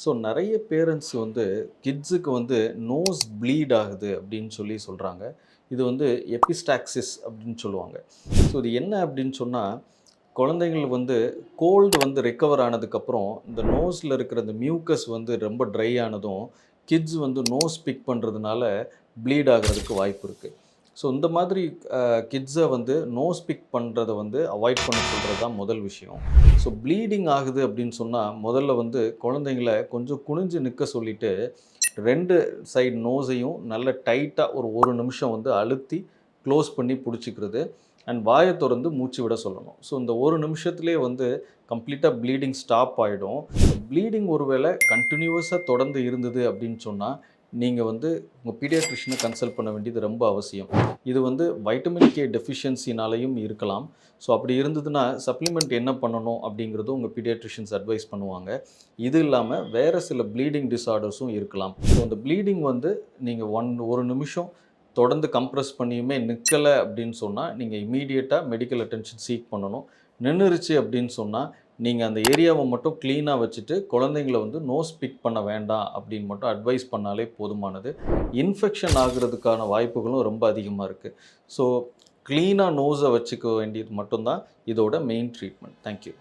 So நிறைய parents வந்து கிட்ஸுக்கு வந்து நோஸ் ப்ளீட் ஆகுது அப்படின்னு சொல்லி சொல்கிறாங்க இது வந்து எபிஸ்டாக்சிஸ் அப்படின்னு சொல்லுவாங்க. ஸோ இது என்ன அப்படின்னு சொன்னால் குழந்தைங்கள் வந்து கோல்டு வந்து ரெக்கவர் ஆனதுக்கப்புறம் இந்த நோஸில் இருக்கிற இந்த மியூக்கஸ் வந்து ரொம்ப ட்ரை ஆனதும் கிட்ஸ் வந்து நோஸ் பிக் பண்ணுறதுனால ப்ளீட் ஆகிறதுக்கு வாய்ப்பு இருக்குது ஸோ இந்த மாதிரி கிட்ஸை வந்து நோஸ் பிக் பண்ணுறதை வந்து அவாய்ட் பண்ண சொல்கிறது தான் முதல் விஷயம். ஸோ ப்ளீடிங் ஆகுது அப்படின்னு சொன்னால் முதல்ல வந்து குழந்தைங்கள கொஞ்சம் குனிஞ்சு நிற்க சொல்லிவிட்டு ரெண்டு சைடு நோஸையும் நல்ல டைட்டாக ஒரு ஒரு நிமிஷம் வந்து அழுத்தி க்ளோஸ் பண்ணி பிடிச்சிக்கிறது அண்ட் வாயை திறந்து மூச்சு விட சொல்லணும். ஸோ இந்த ஒரு நிமிஷத்துலேயே வந்து கம்ப்ளீட்டாக ப்ளீடிங் ஸ்டாப் ஆகிடும் ப்ளீடிங் ஒருவேளை கண்டினியூவஸாக தொடர்ந்து இருந்தது அப்படின்னு சொன்னால் நீங்கள் வந்து உங்கள் பீடியாட்ரிஷனை கன்சல்ட் பண்ண வேண்டியது ரொம்ப அவசியம். இது வந்து வைட்டமின் கே டெஃபிஷியன்சினாலையும் இருக்கலாம். ஸோ அப்படி இருந்ததுன்னா சப்ளிமெண்ட் என்ன பண்ணணும் அப்படிங்கிறதும் உங்கள் பீடியாட்ரிஷியன்ஸ் அட்வைஸ் பண்ணுவாங்க. இது இல்லாமல் வேறு சில ப்ளீடிங் டிஸார்டர்ஸும் இருக்கலாம். ஸோ அந்த ப்ளீடிங் வந்து நீங்கள் ஒன் ஒரு நிமிஷம் தொடர்ந்து கம்ப்ரெஸ் பண்ணியுமே நிற்கலை அப்படின்னு சொன்னால் நீங்கள் இமீடியட்டாக மெடிக்கல் அட்டென்ஷன் சீக் பண்ணணும். நின்றுருச்சு அப்படின்னு சொன்னால் நீங்கள் அந்த ஏரியாவை மட்டும் க்ளீனாக வச்சுட்டு குழந்தைங்கள வந்து நோஸ் பிக் பண்ண வேண்டாம் அப்படின்னு மட்டும் அட்வைஸ் பண்ணாலே போதுமானது. இன்ஃபெக்ஷன் ஆகிறதுக்கான வாய்ப்புகளும் ரொம்ப அதிகமாக இருக்குது ஸோ க்ளீனாக நோஸை வச்சுக்க வேண்டியது மட்டும்தான் இதோட மெயின் ட்ரீட்மெண்ட் தேங்க்யூ